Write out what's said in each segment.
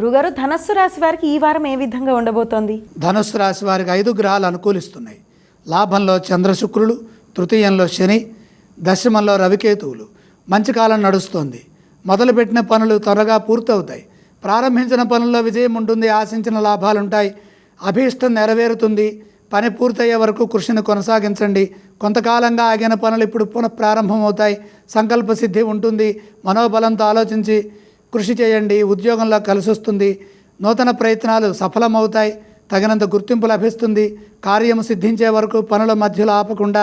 గురుగారు ధనస్సు రాశి వారికి ఈ వారం ఏ విధంగా ఉండబోతోంది? ధనస్సు రాశి వారికి ఐదు గ్రహాలు అనుకూలిస్తున్నాయి. లాభంలో చంద్రశుక్రులు తృతీయంలో శని దశమంలో రవికేతువులు. మంచి కాలం నడుస్తోంది. మొదలుపెట్టిన పనులు త్వరగా పూర్తవుతాయి. ప్రారంభించిన పనుల్లో విజయం ఉంటుంది ఆశించిన లాభాలుంటాయి. అభీష్టం నెరవేరుతుంది. పని పూర్తయ్యే వరకు కృషిని కొనసాగించండి. కొంతకాలంగా ఆగిన పనులు ఇప్పుడు పునఃప్రారంభమవుతాయి. సంకల్ప సిద్ధి ఉంటుంది. మనోబలంతో ఆలోచించి కృషి చేయండి ఉద్యోగంలో కలిసి వస్తుంది నూతన ప్రయత్నాలు సఫలమవుతాయి తగినంత గుర్తింపు లభిస్తుంది కార్యము సిద్ధించే వరకు పనుల మధ్యలో ఆపకుండా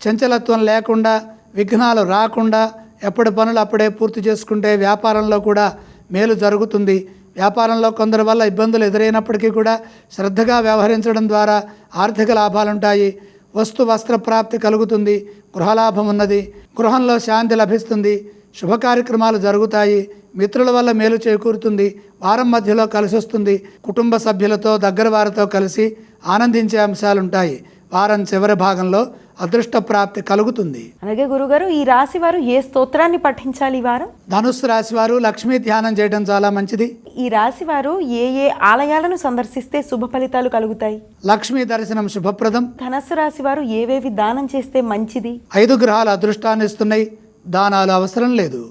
చంచలత్వం లేకుండా విఘ్నాలు రాకుండా ఎప్పటి పనులు అప్పుడే పూర్తి చేసుకుంటే వ్యాపారంలో కూడా మేలు జరుగుతుంది. వ్యాపారంలో కొందరి వల్ల ఇబ్బందులు ఎదురైనప్పటికీ కూడా శ్రద్ధగా వ్యవహరించడం ద్వారా ఆర్థిక లాభాలుంటాయి. వస్తు వస్త్ర ప్రాప్తి కలుగుతుంది గృహలాభం ఉన్నది గృహంలో శాంతి లభిస్తుంది శుభ కార్యక్రమాలు జరుగుతాయి మిత్రుల వల్ల మేలు చేకూరుతుంది వారం మధ్యలో కలిసి వస్తుంది కుటుంబ సభ్యులతో దగ్గర వారితో కలిసి ఆనందించే అంశాలుంటాయి. వారం చివరి భాగంలో అదృష్ట ప్రాప్తి కలుగుతుంది. అలాగే గురుగారు ఈ రాశి వారు ఏ స్తోత్రాన్ని పఠించాలి వారం? ధనుస్సు రాశి వారు లక్ష్మీ ధ్యానం చేయడం చాలా మంచిది. ఈ రాశి వారు ఏ ఏ ఆలయాలను సందర్శిస్తే శుభ ఫలితాలు కలుగుతాయి? లక్ష్మీ దర్శనం శుభప్రదం. ధనస్సు రాశి వారు ఏవేవి దానం చేస్తే మంచిది? ఐదు గ్రహాలు అదృష్టాన్ని ఇస్తున్నాయి. దానాలు అవసరం లేదు.